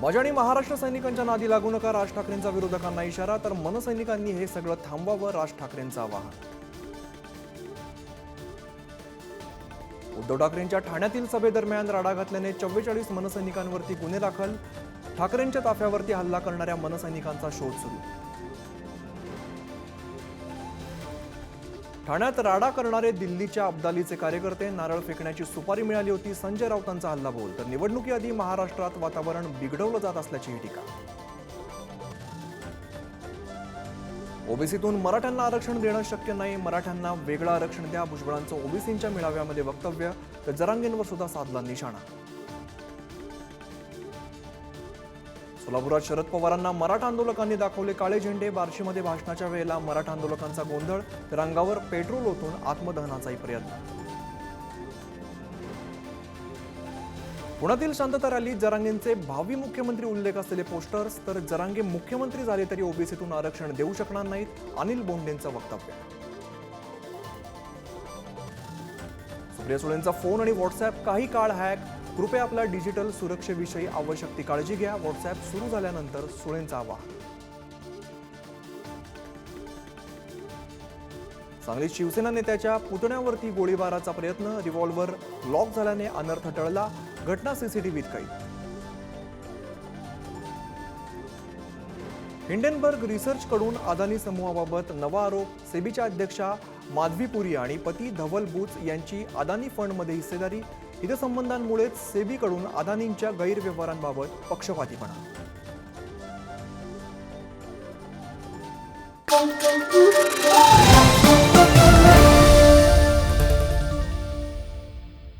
माझ्या आणि महाराष्ट्र सैनिकांच्या नादी लागू नका. राज ठाकरेंचा विरोधकांना इशारा तर मनसैनिकांनी हे सगळं थांबवावं राज ठाकरेंचं आवाहन. उद्धव ठाकरेंच्या ठाण्यातील सभेदरम्यान राडा घातल्याने चव्वेचाळीस मनसैनिकांवरती गुन्हे दाखल. ठाकरेंच्या ताफ्यावरती हल्ला करणाऱ्या मनसैनिकांचा शोध सुरू. ठाण्यात राडा करणारे दिल्लीच्या अब्दालीचे कार्यकर्ते नारळ फेकण्याची सुपारी मिळाली होती संजय राऊतांचा हल्ला बोल तर निवडणुकीआधी महाराष्ट्रात वातावरण बिघडवलं जात असल्याचीही टीका. ओबीसीतून मराठ्यांना आरक्षण देणं शक्य नाही मराठ्यांना वेगळं आरक्षण द्या भुजबळांचं ओबीसींच्या मेळाव्यामध्ये वक्तव्य तर जरांगेंवर सुद्धा साधला निशाणा. सोलापुरात शरद पवारांना मराठा आंदोलकांनी दाखवले काळे झेंडे. बार्शीमध्ये भाषणाच्या वेळेला मराठा आंदोलकांचा गोंधळ. तर अंगावर पेट्रोल ओतून आत्मदहनाचाही प्रयत्न. पुण्यातील शांतता रॅलीत जरांगेंचे भावी मुख्यमंत्री उल्लेख असलेले पोस्टर्स. तर जरांगे मुख्यमंत्री झाले तरी ओबीसीतून आरक्षण देऊ शकणार नाहीत अनिल बोंडेंचं वक्तव्य. सुप्रिया सुळेंचा फोन आणि व्हॉट्सअप काही काळ हॅक कृपया आपल्या डिजिटल सुरक्षेविषयी आवश्यक ती काळजी घ्या. व्हॉट्सअप सुरू झाल्यानंतर सुळेंचा आवाहन सांगलीत शिवसेना नेत्याच्या पुतण्यावरती गोळीबाराचा प्रयत्न. रिव्हॉल्व्हर लॉक झाल्याने अनर्थ टळला. घटना सीसीटीव्हीत कैद. हिंडनबर्ग रिसर्चकडून अदानी समूहाबाबत नवा आरोप. सेबीच्या अध्यक्षा माधवी पुरी आणि पती धवल बुच यांची अदानी फंडमध्ये हिस्सेदारी. हितसंबंधांमुळेच सेबीकडून अदानींच्या गैरव्यवहारांबाबत पक्षपातीपणा Thank you.